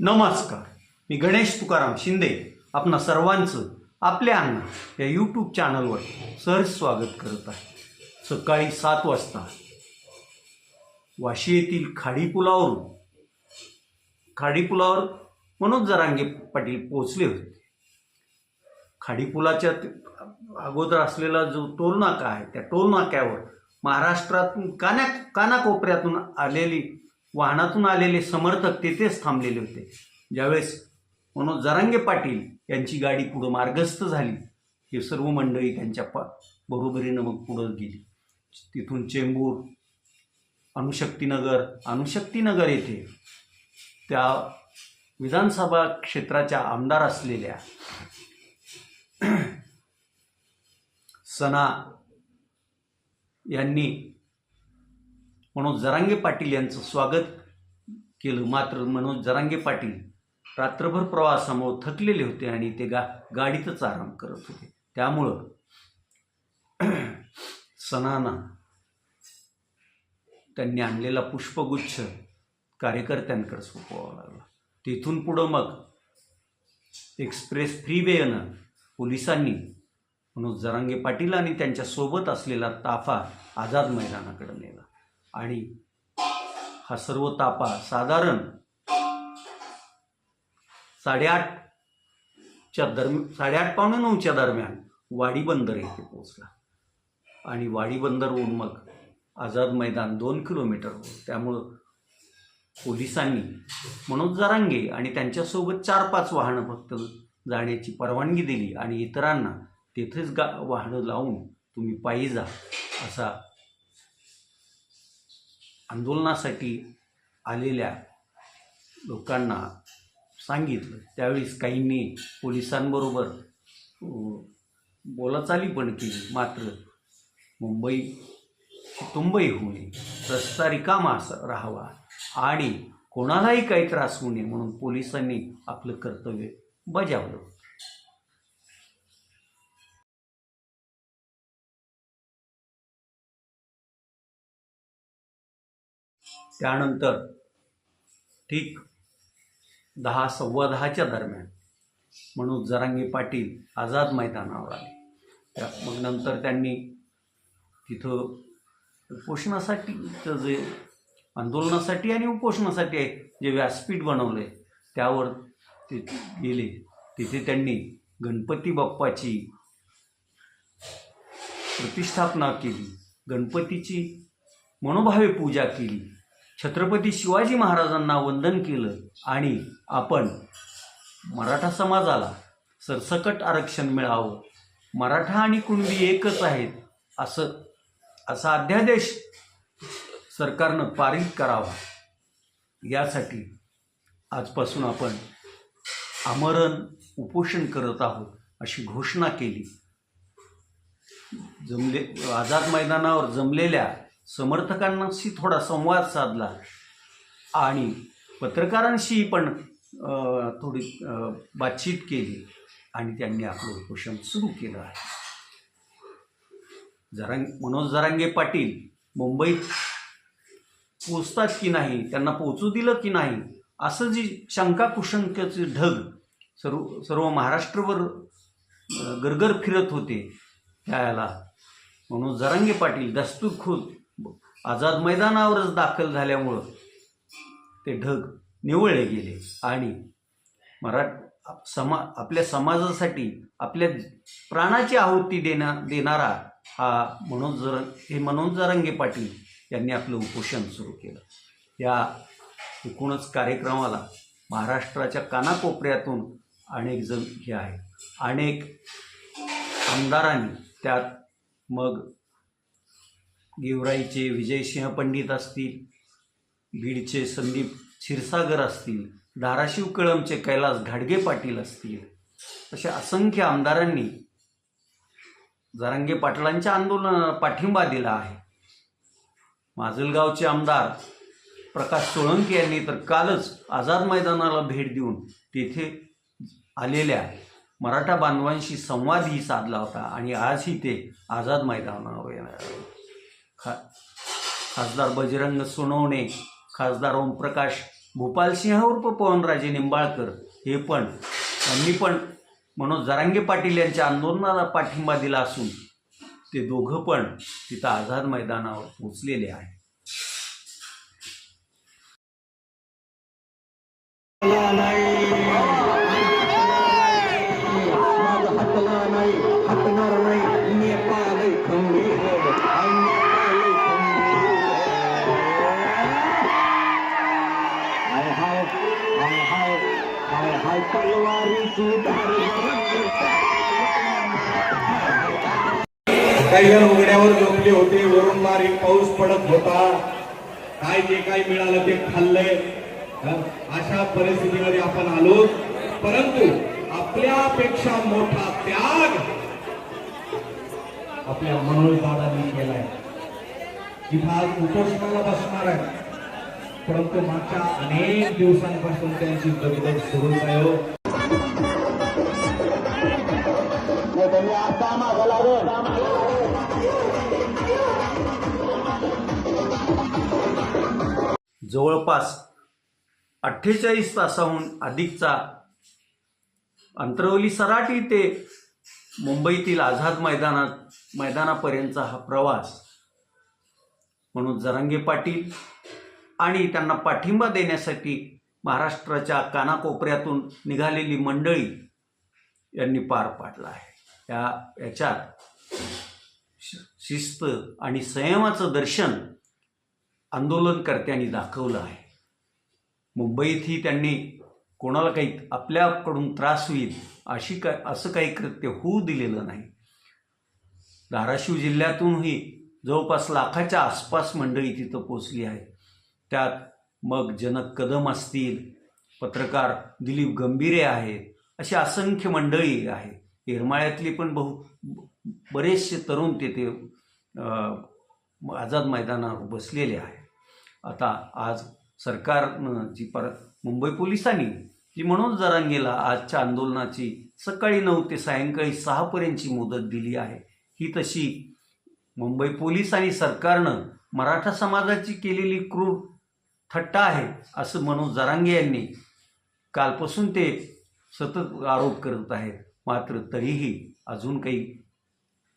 नमस्कार. मी गणेश तुकाराम शिंदे. आपणा सर्वांचं आपल्या अण्णा या यूट्यूब चॅनलवर सहज स्वागत करत आहे. सकाळी सात वाजता वाशी येथील खाडीपुलावरून खाडीपुलावर मनोज जरांगे पाटील पोचले होते. खाडीपुलाच्या अगोदर असलेला जो टोलनाका आहे त्या टोलनाक्यावर महाराष्ट्रातून काना कानाकोपऱ्यातून आलेली वाहनातून आलेले समर्थक तेथेच थांबलेले होते. ज्यावेळेस मनोज जरांगे पाटील यांची गाडी पुढं मार्गस्थ झाली हे सर्व मंडळी त्यांच्या पा बरोबरीनं मग पुढं गेली. तिथून चेंबूर अणुशक्तीनगर अणुशक्तीनगर येथे त्या विधानसभा क्षेत्राच्या आमदार असलेल्या सना यांनी मनोज जरांगे पाटील यांचं स्वागत केलं. मात्र मनोज जरांगे पाटील रात्रभर प्रवासामुळे थकलेले होते आणि ते गा गाडीतच आराम करत होते. त्यामुळं सणाना त्यांनी आणलेला पुष्पगुच्छ कार्यकर्त्यांकडे सोपवावा लागला. तिथून पुढं मग एक्सप्रेस फ्रीवेनं पोलिसांनी मनोज जरांगे पाटील आणि त्यांच्यासोबत असलेला ताफा आझाद मैदानाकडे नेला. आणि हा सर्व तापा साधारण साडेआठच्या दरम्यान साडेआठ पावणे नऊच्या दरम्यान वाडी बंदर येथे पोहोचला. आणि वाडी बंदरवरून मग आझाद मैदान दोन किलोमीटर त्यामुळं पोलिसांनी मनोज जरांगे आणि त्यांच्यासोबत चार पाच वाहनं फक्त जाण्याची परवानगी दिली आणि इतरांना तेथेच गा वाहनं लावून तुम्ही पायी जा असा आंदोलनासाठी आलेल्या लोकांना सांगितलं. त्यावेळेस काहींनी पोलिसांबरोबर बोलाचाली पण केली. मात्र मुंबई तुंबई होऊ नये. रस्ता रिकामा असा राहावा आणि कोणालाही काही त्रास होऊ नये म्हणून पोलिसांनी आपलं कर्तव्य बजावलं. त्यानंतर ठीक दहा सव्वा दहाच्या दरम्यान मनोज जरांगी पाटील आझाद मैदानावर आले. त्या मग नंतर त्यांनी तिथं उपोषणासाठीचं जे आंदोलनासाठी आणि उपोषणासाठी जे व्यासपीठ बनवलं आहे त्यावर ते गेले. तिथे त्यांनी गणपती बाप्पाची प्रतिष्ठापना केली. गणपतीची मनोभावे पूजा केली. छत्रपती शिवाजी महाराजांना वंदन केलं आणि आपण मराठा समाजाला सरसकट आरक्षण मिळावं. मराठा आणि कुणबी एकच आहेत असं असा अध्यादेश सरकारनं पारित करावा. यासाठी आजपासून आपण आमरण उपोषण करत आहोत अशी घोषणा केली. जमले आझाद मैदानावर जमलेल्या समर्थकांशी थोडा संवाद साधला. आणि पत्रकारांशी पण थोडी बातचीत केली आणि त्यांनी आपलं उपोषण सुरू केलं आहे. जरांग मनोज जरांगे पाटील मुंबईत पोचतात की नाही त्यांना पोचू दिलं की नाही असं जी शंका कुशंकाचे ढग सर्व सर्व महाराष्ट्रभर गरगर फिरत होते त्याला म्हणून जरांगे पाटील दस्तूरखुद आझाद मैदानावरच दाखल झाल्यामुळं ते ढग निवळले गेले. आणि मरा समा आपल्या समाजासाठी आपल्या प्राणाची आहुती देणा देणारा हा मनोज जर हे मनोज जरांगे पाटील यांनी आपलं उपोषण सुरू केलं. या एकूणच कार्यक्रमाला महाराष्ट्राच्या कानाकोपऱ्यातून अनेक जण हे आहेत. अनेक आमदारांनी त्यात मग गेवराईचे विजयसिंह पंडित असतील बीडचे संदीप क्षीरसागर असतील धाराशिव कळमचे कैलास घाडगे पाटील असतील अशा असंख्य आमदारांनी जरांगे पाटलांच्या आंदोलनाला पाठिंबा दिला आहे. माजलगावचे आमदार प्रकाश सोळंकी यांनी तर कालच आझाद मैदानाला भेट देऊन तेथे आलेल्या मराठा बांधवांशी संवादही साधला होता आणि आजही ते आझाद मैदानावर येणार खा खासदार बजरंग सोनवणे खासदार ओमप्रकाश भूपालसिंह उर्फ पवनराजे निंबाळकर हे पण त्यांनी पण मनोज जरांगे पाटील यांच्या आंदोलनाला पाठिंबा दिला असून ते दोघं पण तिथं आझाद मैदानावर पोचलेले आहे हटला हाय हाय हाय तलवारीची काही जण उघड्यावर झोपले होते वरून मारी पाऊस पडत होता. काय जे काय मिळालं ते खाल्लंय. अशा परिस्थितीमध्ये आपण आलो. परंतु आपल्यापेक्षा मोठा त्याग आपल्या मनोज दादांनी केलाय. तिथं आज उपोषणाला बसणार आहे परंतु मागच्या अनेक दिवसांपासून त्यांची दगदग सुरूच आहे त्यांनी आता मागं लागून जवळपास अठ्ठेचाळीस तासाहून अधिकचा अंतरवली सराटी ते मुंबईतील आझाद मैदानात मैदानापर्यंतचा हा प्रवास म्हणून जरांगे पाटील आणि त्यांना पाठिंबा देण्यासाठी महाराष्ट्राच्या कानाकोपऱ्यातून निघालेली मंडळी यांनी पार पाडला आहे. या याच्यात शि- शिस्त आणि संयमाचं दर्शन आंदोलनकर्त्यांनी दाखवलं आहे. मुंबईतही त्यांनी कोणाला काही आपल्याकडून त्रास होईल अशी काय असं काही कृत्य होऊ दिलेलं नाही. धाराशिव जिल्ह्यातूनही जवळपास लाखाच्या आसपास मंडळी तिथं पोचली आहे त्यात मग जनक कदम असतील पत्रकार दिलीप गंभीरे आहेत अशी असंख्य मंडळी आहे. येरमाळ्यातली पण बहु बरेचसे तरुण तिथे आझाद मैदानावर बसलेले आहे आता आज सरकारनं जी पर मुंबई पोलिसांनी जी मनोज जरांगेला आजच्या आंदोलनाची सकाळी नऊ ते सायंकाळी सहापर्यंतची मुदत दिली आहे ही तशी मुंबई पोलीस आणि सरकारनं मराठा समाजाची केलेली क्रूर थट्टा आहे असं मनोज जरांगे यांनी कालपासून ते सतत आरोप करत आहेत. मात्र तरीही अजून काही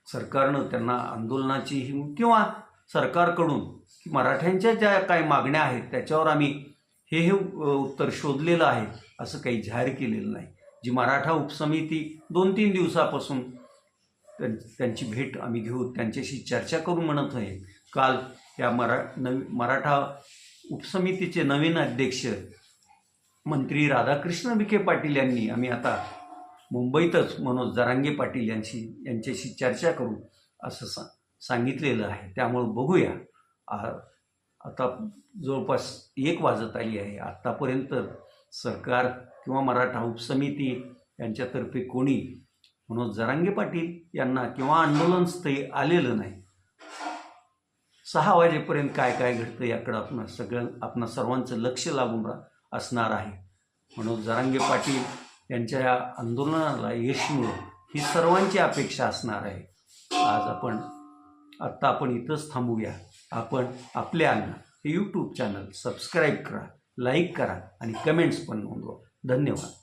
सरकारनं त्यांना आंदोलनाची किंवा सरकारकडून की मराठ्यांच्या ज्या काही मागण्या आहेत त्याच्यावर आम्ही हे हे उत्तर शोधलेलं आहे असं काही जाहीर केलेलं नाही. जी मराठा उपसमिती दोन तीन दिवसापासून त्यां- त्यांची भेट आम्ही घेऊ त्यांच्याशी चर्चा करून म्हणत आहे. काल या मरा नवी मराठा उपसमितीचे नवीन अध्यक्ष मंत्री राधाकृष्ण विखे पाटील यांनी आम्ही आता मुंबईतच मनोज जरांगे पाटील यांची यांच्याशी चर्चा करू असं सा सांगितलेलं आहे. त्यामुळं बघूया. आ- आता जवळपास एक वाजत आली आहे. आत्तापर्यंत सरकार किंवा मराठा उपसमिती यांच्यातर्फे कोणी मनोज जरांगे पाटील यांना किंवा आंदोलनस्थळी आलेलं नाही. सहा वाजेपर्यंत काय काय घडतं याकडं आपण सगळं आपणा सर्वांचं लक्ष लागून रा असणार आहे. म्हणून जरांगे पाटील यांच्या या आंदोलनाला यश मिळो ही सर्वांची अपेक्षा असणार आहे. आज आपण आत्ता आपण इथंच थांबूया. आपण आपले अन्न हे यूट्यूब चॅनल सबस्क्राईब करा लाईक करा आणि कमेंट्स पण नोंदवा. धन्यवाद.